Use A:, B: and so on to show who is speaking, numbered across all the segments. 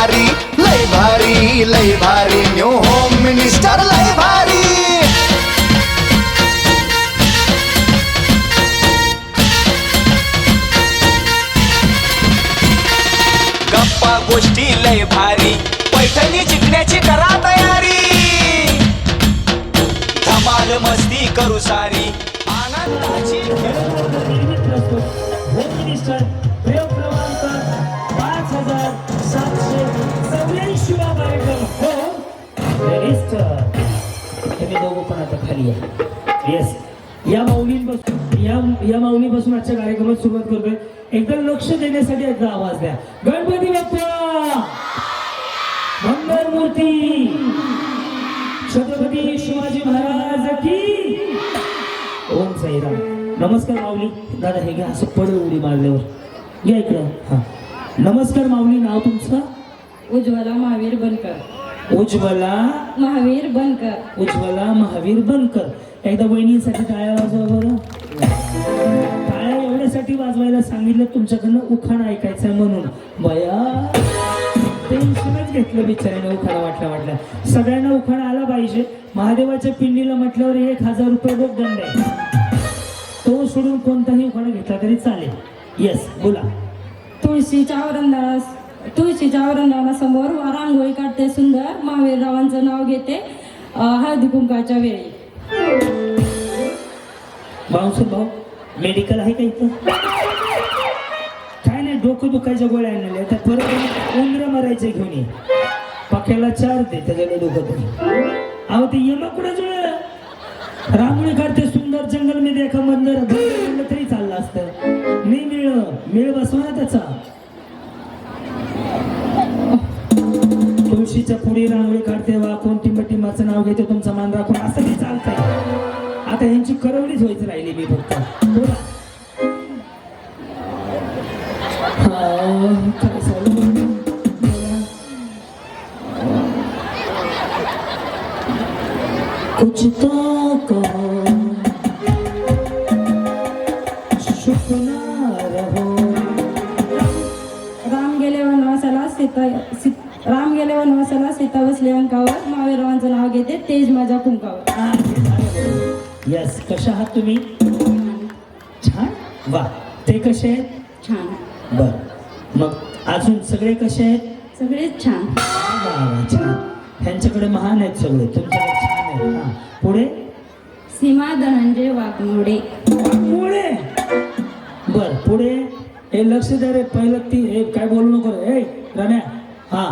A: भारी लय भारी लय भारी. न्यू होम मिनिस्टर
B: येस या माऊलींपासून या या माऊलीपासून आजच्या कार्यक्रमात सुरुवात करतोय. एकदा लक्ष देण्यासाठी एकदा आवाज द्या. गणपती बाप्पा! मंगल मूर्ती! छत्रपती शिवाजी महाराज की! ओम साईराम. नमस्कार माऊली. दादा हे घ्या असं पडलं उडी मारल्यावर. घ्या इकडं. हा. नमस्कार माऊली नाव तुमचं?
C: उज्ज्वला महावीर बनकर.
B: उज्ज्वला
C: महावीर बनकर.
B: उज्ज्वला महावीर बनकर. एकदा वहिनीसाठी टाळ्या वाजवा बरं. टाळ्या एवढ्यासाठी वाजवायला सांगितलं तुमच्याकडनं उखाण ऐकायचं म्हणून. बया टेन्शनच घेतलं बिचाऱ्याने उखाणा वाटला वाटला. सगळ्यांना उखाणा आला पाहिजे. महादेवाच्या पिंडीला म्हटल्यावर एक हजार रुपये रोख दंड आहे. तो सोडून कोणताही उखाणा घेतला तरी चालेल. येस बोला.
C: तुळशीच्या वरंदास तुळशीच्या समोर रांगोळी काढते सुंदर. महावीर रावांचं नाव घेते हळदी कुंकाच्या वेळी.
B: भाऊसर भाऊ मेडिकल आहे का इथं? काय नाही डोकं दुखायच्या गोळ्या आणल्या. तर परत उंदर मारायचे घेऊन ये. पक्याला चार दे त्याच्याकडे दुखत अहो ते यमा कुठे जुळ रांगोळी काढते सुंदर जंगल मी देखा मंदर तरी चाललं असतं. मी मिळ मिळ बसवा ना त्याचा. तुळशीच्या पुढे रांगोळी काढते वा कोण टिंबटिंबाचं नाव घेते तुमचा मान राखून. असं ते चालतंय. आता यांची करवलीच व्हायची राहिली मी फक्त. कुछ तो
C: राम गेले वनवासाला सीता राम गेले वनवासाला सीता बसले अंकावर. महावीर रावांचं नाव घेते तेज माझ्या कुंकावर.
B: यस कशा आहात तुम्ही? छान. वा ते कसे आहेत?
C: छान.
B: बर. मग अजून सगळे कसे आहेत?
C: सगळेच छान.
B: छान. ह्यांच्याकडे महान आहेत सगळे. तुमच्याकडे छान आहेत. हा. पुढे?
C: सीमा धनंजय वाघमोडे.
B: पुढे बर पुढे? हे लक्ष द्या रे पहिलं ती हे काय बोलू नको रे. रम्या. हा.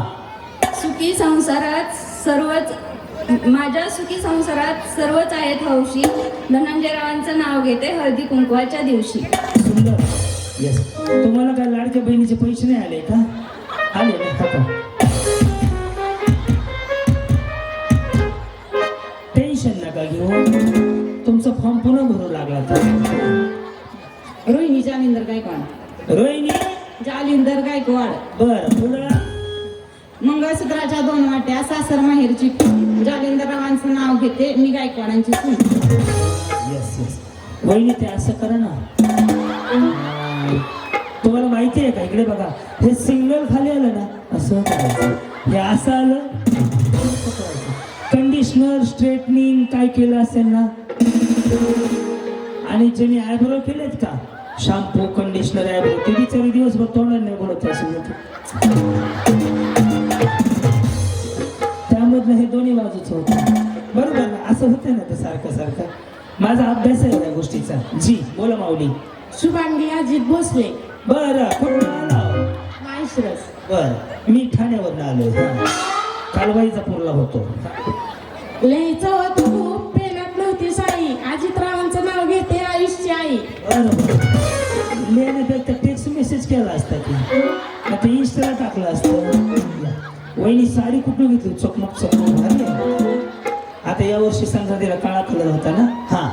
C: सुखी संसारात सर्वच माझ्या सुखी संसारात सर्वच आहेत हौशी. धनंजय रावांचं नाव घेते हळदी कुंकवाच्या दिवशी.
B: सुंदर. येस तुम्हाला काय लाडक्या बहिणीचे पैसे नाही आले का? आले ना टेन्शन नका घेऊ. तुमचा फॉर्म पुन्हा भरू लागला तर
C: रोहिणी जालिंदर गायकवाड.
B: रोहिणी?
C: जालिंदर गायकवाड.
B: बर पुढं
C: मंगळसूत्राच्या दोन वाट्या सासर माहेरची जागेंद्ररावांचं नाव घेते मी गायकवाडांची सून.
B: येस येस वहिनी ते असं करा ना. तुम्हाला माहिती आहे का? इकडे बघा. हे सिंगल खाली आलं ना असं करायचं. हे असं आलं कंडिशनर स्ट्रेटनिंग काय केलं असेल ना? आणि ज्यांनी आयब्रो केलेत का? शॅम्पू कंडिशनर आयब्रो ते बिचारी दिवसभर तोंडाने बोलत असेल त्यामधलं हे दोन्ही बाजूच होतं. बरोबर ना? असं होतं ना ते सारखं सारखं? माझा अभ्यास आहे या गोष्टीचा. जी बोला माऊली.
C: शुभांगी अजित भोसले.
B: बरं कुठून आला?
C: माहेश्रस
B: बर मी ठाण्यावरून आलोय हा. काल वैजापूरला होतो.
C: लयचं होत खूप. पेनात नव्हती साई. अजित रावांचं नाव घेते आयुष्य आई.
B: बरं लिहिण्यापेक्षा टेक्स्ट मेसेज केला असता की. आता इंस्टाला टाकलं असतं. वहिनी साडी कुठून घेतली? चकमक चकमक. आहे. आता या वर्षी संक्रांतीला काळा कलर होता ना? हा.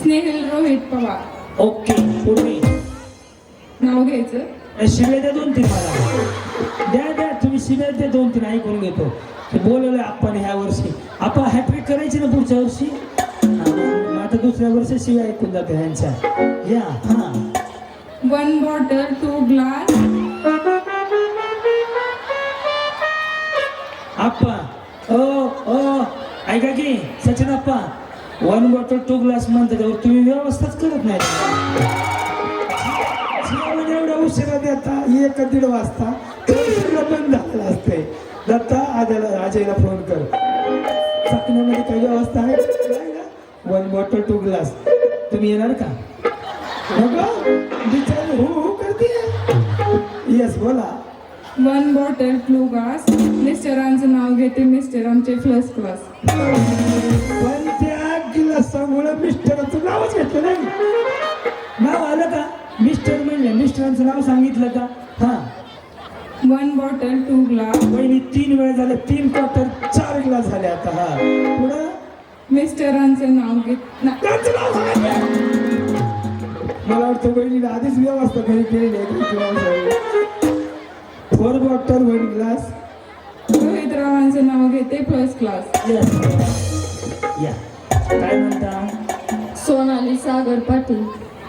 C: स्नेहल रोहित पवार.
B: ओके पुढे.
D: नाव घ्यायचं?
B: शिव्या द्या दोन तीन मला. द्या द्या. तुम्ही शिव्या द्या दोन तीन ऐकून घेतो. ते बोलवलं आपण ह्या वर्षी. आपण हॅट्रिक करायची ना पुढच्या वर्षी? आता दुसऱ्या वर्षी शिव्या ऐकून जाते ह्यांच्या. या हा.
D: One bottle two glass
B: Appa ओ ओ ऐका की Sachin Appa one bottle two glass म्हणतात त्यावर तुम्ही व्यवस्थाच करत नाही जेवण एवढा उशिरा देता एक दीड वाजता तर सगळं बंद झालेलं असते दत्ता आद्याला अजयला फोन कर चकण्यामध्ये काही व्यवस्था आहे नाही ना वन बॉटल टू ग्लास तुम्ही येणार का नको बिचारी हो हो करते येस बोला
D: वन बॉटल टू ग्लास मिस्टरांचं नाव घेते मिस्टर आमचे फर्स्ट क्लास
B: पण त्या गिलासामुळे मिस्टरांचं नावच घेतलं नाही. नाव आलं का? मिस्टर म्हणले. मिस्टरांचं नाव सांगितलं का? हा.
D: वन बॉटल टू ग्लास
B: पहिली तीन वेळ झाले. तीन क्वार्टर चार ग्लास झाले आता हा. पुढं?
D: मिस्टरांचं नाव घेत ना-
B: त्यांचं नाव मला वाटतं बहिणीने आधीच व्यवस्था घरी केलेली आहे. Four bottle one glass
D: Rohit रावांचं नाव घेते फर्स्ट क्लास
B: या काय म्हणता?
C: सोनाली सागर पाटील.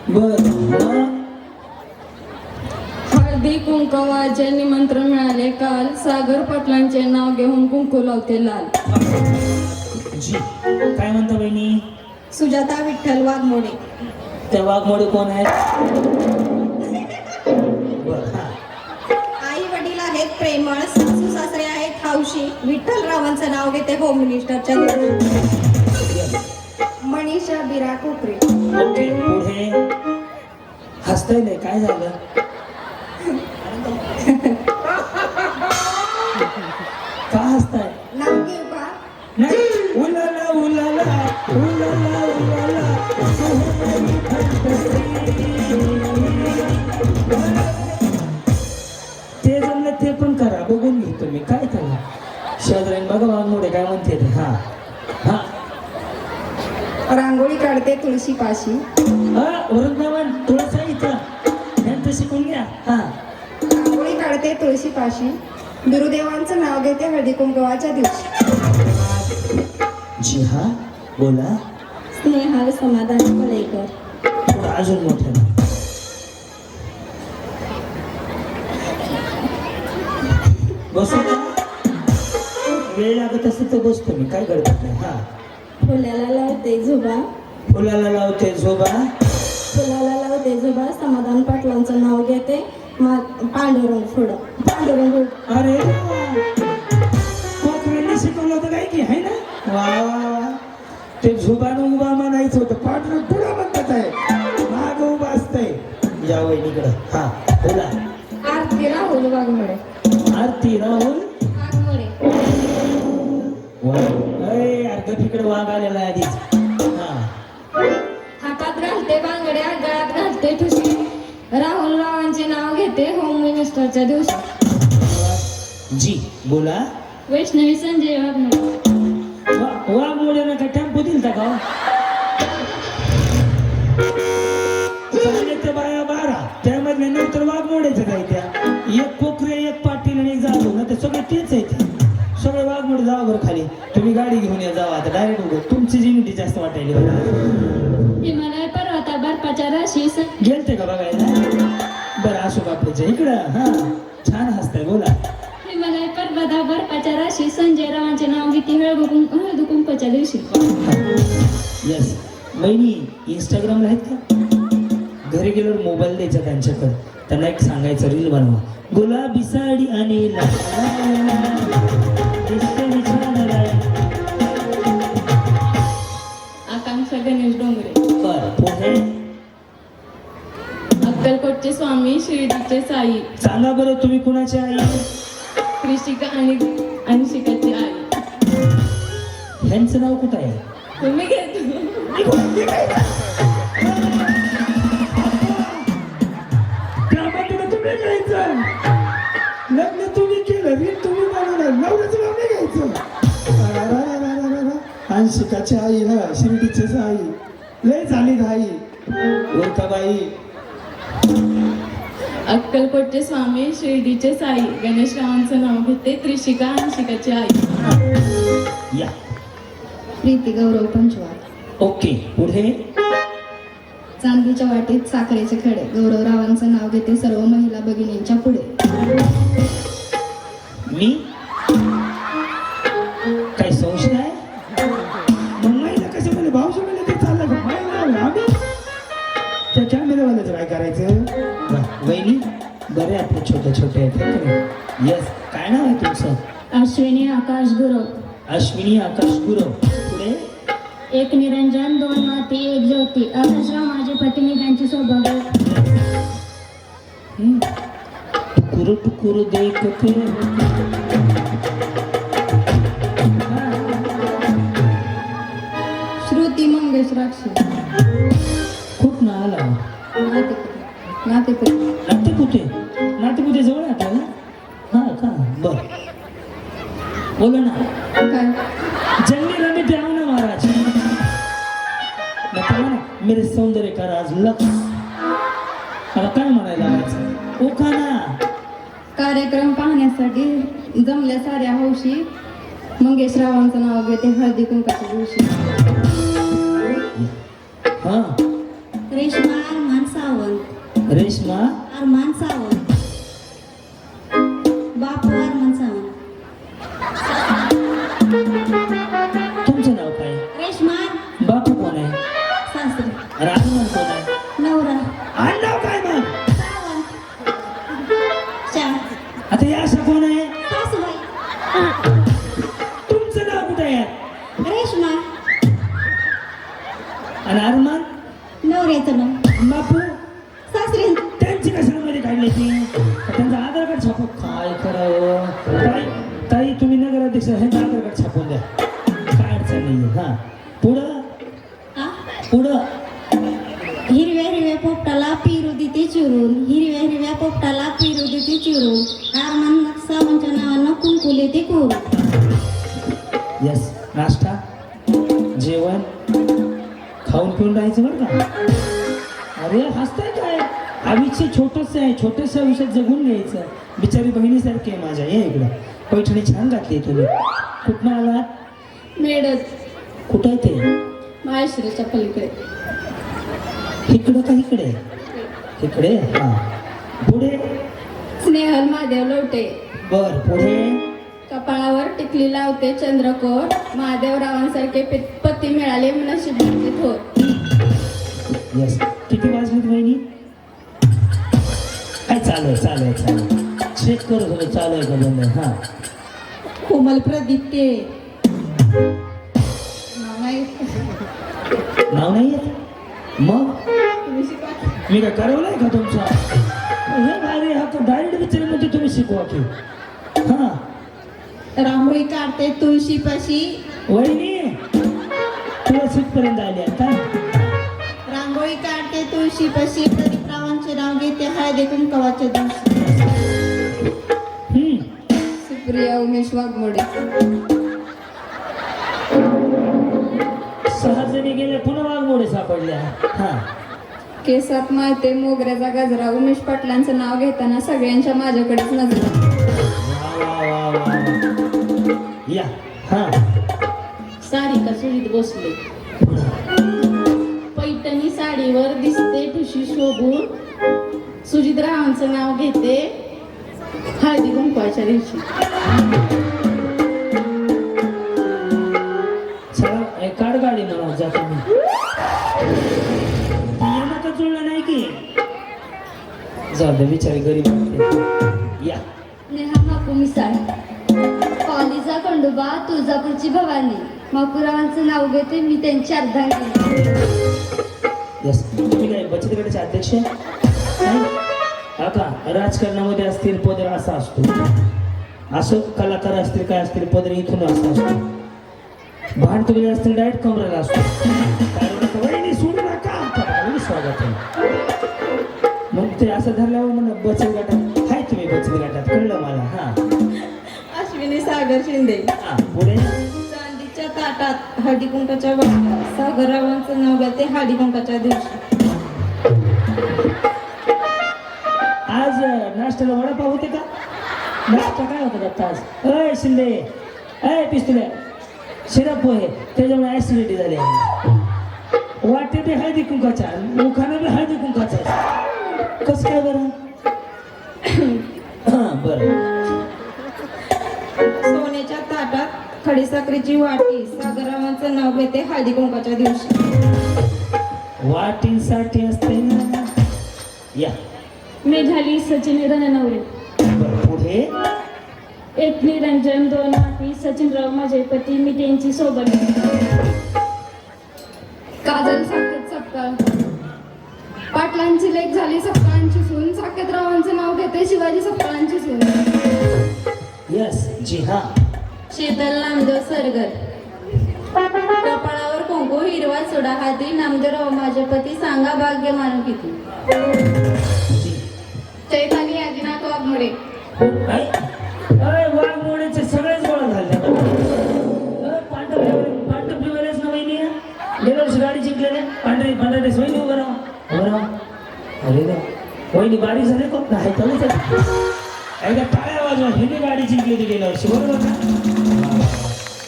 B: बर.
C: हळदी कुंकवाचे निमंत्रण मिळाले. काल सागर पाटलांचे नाव घेऊन कुंकू लावते लाल.
B: जी. काय म्हणता बहिणी?
C: सुजाता विठ्ठल वाघमोडे.
B: त्या वाघमोडे कोण आहेत?
C: हौशी विठ्ठलरावांचं नाव घेते होम मिनिस्टरच्या मनीषा बिरा कोकरे
B: ओके पुढे. हसताय नाही काय झालं? का हसताय?
C: नाव घेऊ का
B: नाही. शेजारीन बघा वाघमोडे काय म्हणते ते. हा. हा.
C: रांगोळी काढते तुळशी पाशी
B: हा वृंदावन तुळसा इथं. शिकून घ्या. हा.
C: रांगोळी काढते तुळशी पाशी गुरुदेवांचं नाव घेते हळदी कुंकवाच्या दिवशी.
B: जी हा बोला.
C: स्नेहाल समाधान
B: थोडं अजून मोठं बसू का? वेळ लागत असेल तर बसतो मी. काय गडबड नाही. हा.
C: फुल्याला लावते झुबा.
B: फुलाला लावते झोबा.
C: फुलाला लावते झुबा. समाधान पाटलांचं नाव घेते. मा- पांडुरंग पुढं पांडुरंग पुढं.
B: अरे कोकऱ्यांनी शिकवलं होतं काय की आहे ना? वा वा वा ते झुबानं उभा म्हणायचं होतं. पांढरं पुढं म्हणतात आहे. माग उभा असतंय. या वहिनीकडं. हा बोला.
C: आरती राहुल वाघमोडे
B: आरती राहुल
C: मिनिस्टरच्या दिवशी.
B: जी बोला.
C: वैष्णवी संजय वाघमोडे
B: वा- वाघमोड्यानं काय टेम्पो दिलता का? झाले तर बाया बारा. त्यामधल्या नंतर एक कोकरे एक पाटील आणि एक जाधव ना ते सगळे तेच आहेत. सगळे वाघमोडे जावा बरं खाली. तुम्ही गाडी घेऊन या जावा आता. डायरेक्ट उभं. तुमची जिमिटी जास्त वाटायली.
C: हिमालय पर्वता बर्फाच्या राशी
B: गेलते का बघायला? बरं असो बापल्याच्या इकडं हा.
C: आकांक्षा गणेश डोंगरे.
B: बरं पुढे
C: अक्कलकोटचे स्वामी शिर्डीचे साई.
B: सांगा बरं तुम्ही कुणाची आई?
C: कृषिका आणि अंशिकाची आई.
B: ह्यांचं नाव कुठं आहे?
C: तुम्ही घेतो
B: घ्यायचं अंशिकाची आई हा शिर्डीचीच आई. लय झाली घाई. गोरखाबाई
E: अक्कलकोटचे स्वामी शिर्डीचे साई गणेशरावांचं नाव घेते त्रिशिका अंशिकाची आई.
B: या.
C: प्रीती गौरव पंचवार.
B: ओके पुढे.
C: चांदीच्या वाटीत साखरेचे खडे. गौरवरावांचं नाव घेते सर्व महिला भगिनींच्या पुढे.
B: मी? बरे आपले छोटे छोटे येस काय नाव आहे तुमचं?
F: अश्विनी आकाश गुरव
B: अश्विनी आकाश गुरव पुढे?
F: एक निरंजन दोन माती एक ज्योती. आकाशराव माझे पत्नी त्यांची
B: हम्म. टुकुर टुकुर देखते
C: श्रुती मंगेश राक्षी
B: खूप ना आला
C: नातेपुते
B: नातेपुते नातेपुते जवळ आहे आपल्याला हा? का? बर. बोला ना.
C: काय?
B: जंगली रमी ते ना महाराज. ना मेरे सौंदर्य का राज लक्ष. मला काय म्हणायला लावायचं ओखा ना.
C: कार्यक्रम पाहण्यासाठी जमल्या साऱ्या हौशी मंगेश रावांचं नाव घेते हळदी कुंकाच्या दिवशी.
B: नगराध्यक्ष ह्यांचं आधार कार्ड छापून द्या. काय अडचण नाही हा. पुढं? पुढं?
F: हिरव्या हिरव्या पोपटाला पिरू देते चिरून हिरव्या हिरव्या पोपटाला पिरू देते चिरून अरमान सावंतच्या नावानं कुंकुले ते कोरून
B: यस नाश्ता जेवण खाऊन पिऊन राहायचं बरं का? अरे हसताय काय? आयुष्य छोटस आहे छोटस आयुष्यात जगून घ्यायचं. बिचारी बहिणीसारखी आहे माझ्या ये इकडं. पैठणी छान घातली तुम्ही कुठनं आलात
E: मेडच
B: कुठं आहे ते?
E: माहेश्वरीच्या पलीकडे.
B: इकडं का इकडे? इकडे. हा. पुढे?
C: स्नेहल महादेव लोटे.
B: बर पुढे?
C: कपाळावर टिकली लावते चंद्रकोर. महादेवरावांसारखे पे- पती मिळाले नशीब थोर.
B: यस किती वाजलीत बहिणी काय चालू आहे चालू आहे चालू आहे. चेक करत होतो चालू आहे का बंद? आहे? हा.
F: कोमल प्रदीप ते.
B: नाव नाही येत. मग? मी काय करवलंय का तुमचा? हे हा डायरेक्ट विचारमध्ये तुम्ही शिकवा की. हा.
F: रांगोळी काढते तुळशीपाशी.
B: वहिनी तुला सुटपर्यंत आली आता.
F: रांगोळी काढते तुळशीपाशी. प्रदीपरावांचे नाव घेते. हळदी कुंकवाच्या दिवशी
C: सुप्रिया उमेश वाघमोडे.
B: सहा जणी गेल्या पुन्हा वाघमोडे सापडल्या हा.
C: केसात माळते मोगऱ्याचा गजरा उमेश पाटलांचं नाव घेताना सगळ्यांच्या माझ्याकडेच नजर.
B: या. हा.
E: सारिका सुजित भोसले पैठणी साडीवर दिसते ठुशी शोभून. सुजित रावांचं नाव घेते. कुंकवाच्या दिवशी.
B: चला हे काढ गाडी मला जातो मी येणं तर जुळलं नाही की. जाऊ दे बिचारी गरीब. या.
C: नेहा मापू मिसाळ. पालीचा खंडोबा तुळजापूरची भवानी. मापुरावांचं नाव घेते मी त्यांची अर्धांगिनी.
B: यस. तुम्ही काय बचत गटाचे अध्यक्ष? का राजकारणामध्ये असतील पदर असा असतो. असं कलाकार असतील काय असतील पदर इथून असा असतो. भांड असतील डायरेक्ट कमरेला असतो. काय म्हणतो, "वहिनी, सोडू नका. आता स्वागत आहे. मग ते असं धरल्यावर म्हणा बचत गटात. हाय तुम्ही बचत गटात कळलं मला हा.
E: अश्विनी सागर शिंदे.
B: पुढे
F: चांदीच्या ताटात हळदी कुंकाच्या सागररावांचं नाव घेते हळदी कुंकाच्या दिवशी.
B: नाश्त्याला वडापाव होते का? नाश्ता काय होता दत्ता आज? अय शिंदे. अय पिस्तुल्या. शिरा पोहे. त्याच्यामुळे ऍसिडिटी झाली आहे. वाटे बी हळदी कुंकाचा मुखानं बी हळदी कुंकाचा कस काय बरं? हा बरं.
C: सोन्याच्या ताटात खडीसाखरेची वाटी सागररावांचं नाव घेते हळदी कुंकाच्या दिवशी.
B: वाटीसाठी असते ना. या.
D: मी झाली सचिन रणनवरे.
B: पुढे?
D: एक निरंजन दोन वाटी सचिनराव माझे पती मी त्यांची सोबत
C: काजल साकेत सपकाळ. पाटलांची लेख झाली सपकाळांची सून. साकेतरावांचं नाव घेते शिवाजी सपकाळांची सून.
B: यस जी हा.
G: शीतल नामदेव सरगर कपाळावर कुंकू हिरवा चुडा हाती नामदेवराव माझे पती सांगा भाग्य मानू किती
C: चैताली आदिनाथ वाघमोडे
B: अय अय वाघमोडीचे सगळेच गोळा झाले. पांढर पिवळेच ना वहिनी? गेल्या वर्षी गाडी जिंकलेले. पांढरी पांढरे वहिनी उभं राहा उभं राहा. अरे रे वहिनी बारीक झाले का नाही चालू एकदा टाळ्या वाजवा. हिने गाडी जिंकली होती गेल्या वर्षी. बरोबर का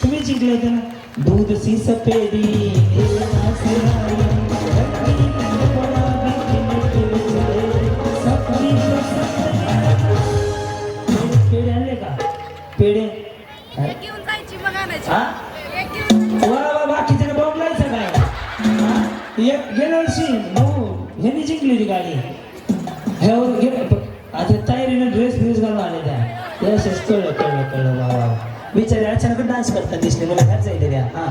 B: तुम्ही जिंकले होते ना? दूध सी सफेदी हा? वा वा बाकीच्याने बॉम्ब लायचं काय? एक गेल्या वर्षी भाऊ ह्यांनी जिंकली होती गाडी. ह्यावर गेलं आता तयारीने ड्रेस ड्रेस घालून आले त्या. यस कळलं कळलं कळलं. वा बिचारे अचानक डान्स करतात दिसले. मला घ्यायचं आहे द्या. हा.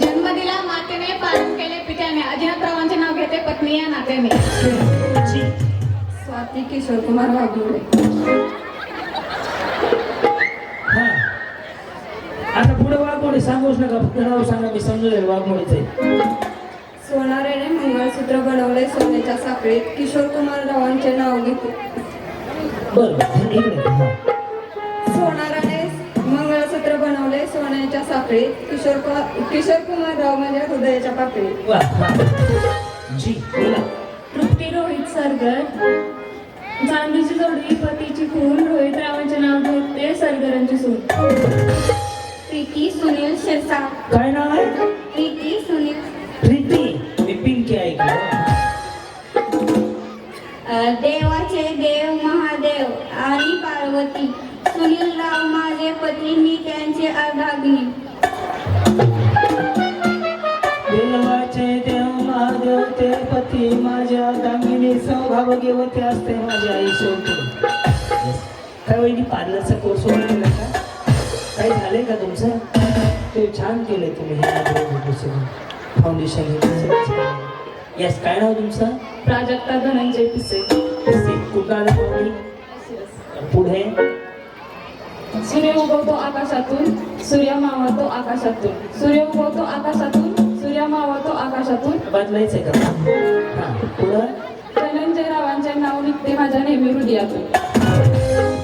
C: जन्म दिला मातेने पालन केले पित्याने. अजिंठरावांचे नाव घेते पत्नी या नात्याने. स्वाती किशोर कुमार वाघमोडे
B: हा आता पुढे वाघमोडे सांगूच नका फक्त नाव सांगा मी समजून जाईल वाघमोडीचं.
C: सोनारेने मंगळसूत्र बनवले सोन्याच्या साखळीत. किशोर कुमार रावांचे नाव घेते.
B: बरं बरं इकडे हा.
C: सोनाराने मंगळसूत्र बनवले सोन्याच्या साखळीत. किशोर कुमार किशोर कुमार राव माझ्या हृदयाच्या
B: बोला.
D: तृप्ती रोहित सरगर चांदीची जोडी पतीची खून. रोहित रावांचे नाव घेते सरगरांची सून.
C: प्रीती सुनील शिरसाट
B: काय नाव आहे?
C: प्रीती सुनील.
B: प्रीती. मी पिंकी ऐकलं
H: अ, देवाचे देव महादेव आणि पार्वती. सुनील राव माझे पती मी त्यांचे अर्धाग्नी.
B: देवाचे देव महादेव ते पती माझ्या दामिनी सौभाग्यवती असते माझ्या आई शेवटी काय वहिनी पार्लरचा कोर्स वगैरे काही झालंय का तुमचं? ते छान केलंय तुम्ही फाउंडेशन येस काय नाव तुमचं?
D: प्राजक्ता धनंजय पिसे.
B: कुठं आलं तुम्ही पुढे?
D: सूर्य उगवतो आकाशातून सूर्य मावळतो आकाशातून. सूर्य उगवतो आकाशातून सूर्य मावळतो आकाशातून.
B: बदलायचंय का? हा पुढं?
D: धनंजय रावांचे नाव निघते माझ्या नेहमी हृदयातून.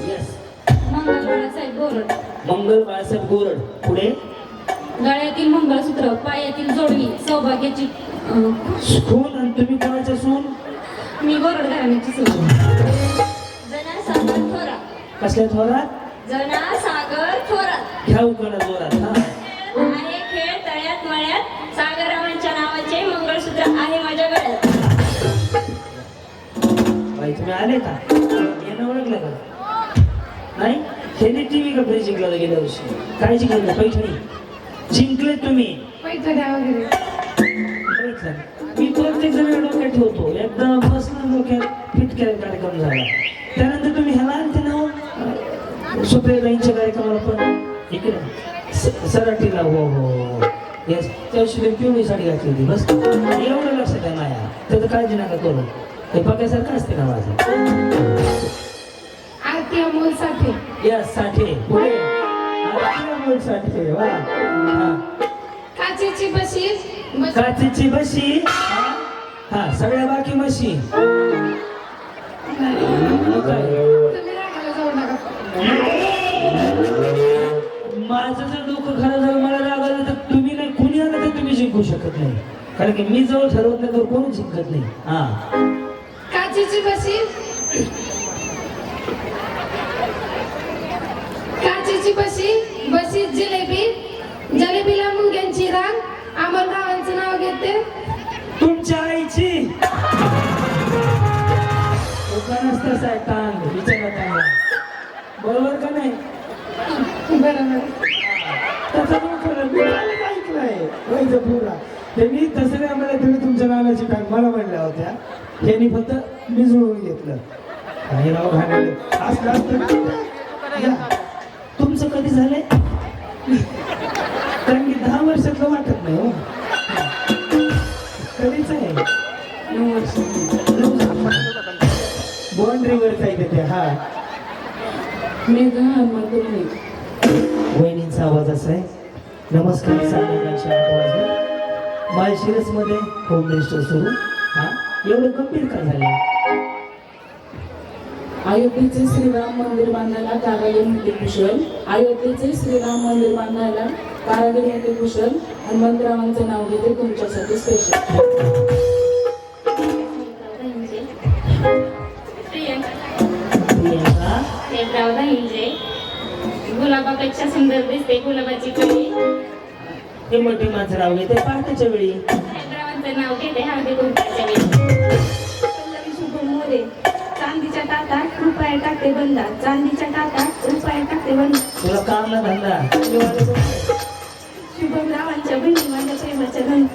B: येस
G: बाळासाहेब गोरड
B: मंगल बाळासाहेब गोरड पुढे?
G: गळ्यातील मंगळसूत्र पायातील जोडवी सौभाग्याची
B: खून आणि तुम्ही कोणाचं सून?
G: मी गोरड घराण्याची सून. जना सागर थोरात.
B: कसल्या थोरात?
G: जना सागर थोरात.
B: घ्या उकडा जोरात हा.
G: खेळ तळ्यात मळ्यात सागररावांच्या नावाचे मंगळसूत्र आहे माझ्या गळ्यात.
B: बाई तुम्ही आले का? येणं ओळखलं का? नाही? हेने टीव्ही का फ्री जिंकला गेल्या वर्षी काय जिंकलं? पैठणी. जिंकले तुम्ही? मी प्रत्येक जण डोक्यात ठेवतो. एकदा बसला डोक्यात फिट केला कार्यक्रम झाला. त्यानंतर तुम्ही ह्याला आणते ना सुप्रियाताईंच्या कार्यक्रमाला पण इकडे सराटीला हो हो येस त्या दिवशी तुम्ही पिवळी साडी घातली होती. बस. एवढं लक्षात आहे माया. त्याचं काळजी नका करू. हे बघायसारखं असते ना माझं?
C: आरती अमोल साठे
B: या साठे पुढे. आरती अमोल साठे वा. हा.
C: काचेची बशीस बस-
B: काचेची बशी हा. सगळ्या बाकी म्हशी काय?
C: तुम्ही रागाला जाऊ नका.
B: माझं जर डोकं खराब झालं मला राग आला तर तुम्ही नाही कुणी आलं तर तुम्ही जिंकू शकत नाही. कारण की मी जवळ ठरवत नाही तर कोणी जिंकत नाही. हा.
C: काचेची बशीस
I: कशी बशी बशी जिलेबी जलेबीला मुंग्यांची रांग अमररावांचं नाव घेते.
B: तुमच्या आईची. तसा विचारा बरोबर का नाही?
I: बरोबर.
J: त्याचा पण खरं मी कालच ऐकलंय. वैद्य पुरा त्यांनी तसं नाही आम्हाला तुम्ही तुमच्या नावाची काय मला म्हणल्या होत्या. त्यांनी फक्त मी जुळवून घेतलं. काही नाव घालवले असलं असतं ना. या.
B: तुमचं कधी झालंय?
J: कारण की दहा वर्षातलं वाटत नाही हो. कधीच आहे.
I: नऊ वर्ष.
J: बाउंड्रीवर काही ते हा.
D: नाही
B: वहिनींचा आवाज असा आहे. नमस्कार संध्याकाळचे आठ माळशिरसमध्ये होम मिनिस्टर सुरू. हा एवढं गंभीर का झाले?
D: अयोध्येचे श्रीराम मंदिर बांधायला कारागीर होते कुशल अयोध्येचे श्रीराम मंदिर बांधायला कारागीर होते कुशल हनुमंतरावांचं नाव घेते तुमच्यासाठी स्पेशल
I: गुलाबापेक्षा सुंदर दिसते गुलाबाची कळी.
B: हे मोठी माझं नाव घेते पहाटेच्या वेळी.
I: नाव घेते हळदी कुंकाच्या वेळी
G: ताटात रुपया टाकते बंदा. चांदीच्या ताटात रुपया टाकते बंदा.
B: तुला कारला
G: शुभम रावांच्या बहिणी माझ्या प्रेमाच्या धन.